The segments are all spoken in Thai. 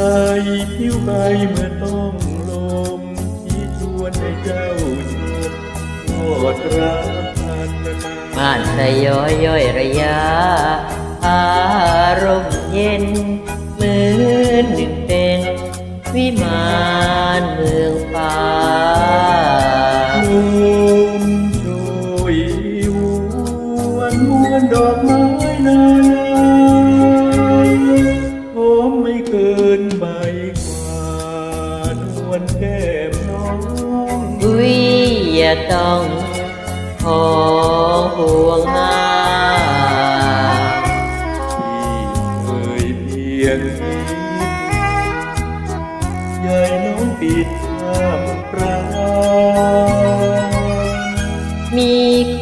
ายผิวใบเมื่อต้องลมที่ชวนให้เจ้าชมทอดรักพันนาม่านสยอยย่อยระยะอารมณ์เย็นเหมือนหนึ่งเป็นวิมานเมืองฟ้า ดนวลแก้มน้องอุ้ยอย่าต้องขอห่วงหาที่เคยเพียงคิดยายน้องปิดห้ามปรามีค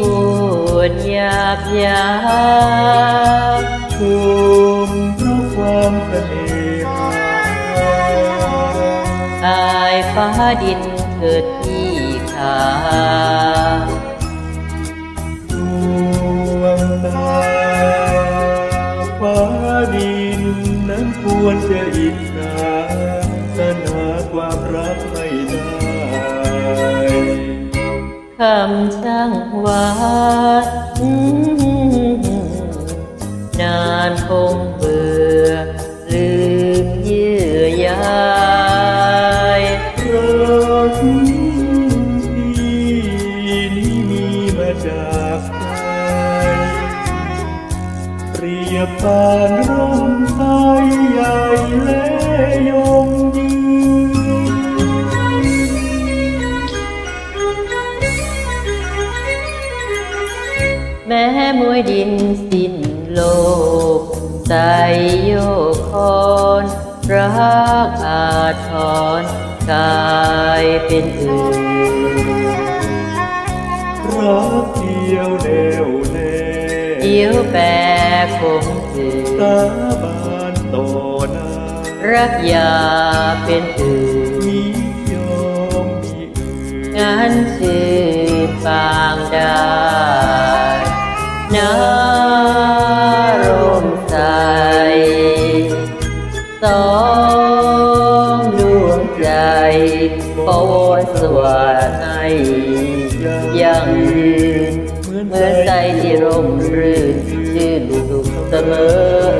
วรหยาบยาชมเพราะความเสน่ห ฟ้าดินเกิดที่ขาดวงตาฟ้าดินนั้นควรจะอิจฉาสนาความรักไม่ได้คำช่างหวานากใจเปรียบปานร่มไทรใหญ่และยงยืนแม้มวยดินสิ้นโลกใจโยคอนรักอาทรกลายเป็นอื่น รักเดียวแน่วแน่เดี๋ยวแปรคงถือสาบานต่อหน้ารักอย่าเป็นอื่นมียอมมีอื่นงานชื่นบางได้น้ารมใสสองดวงใจขอวอนสวัสดิ์ให้ยั งยืนเหมือนใจที่ร่มรื่นชื่นสุขเสมอ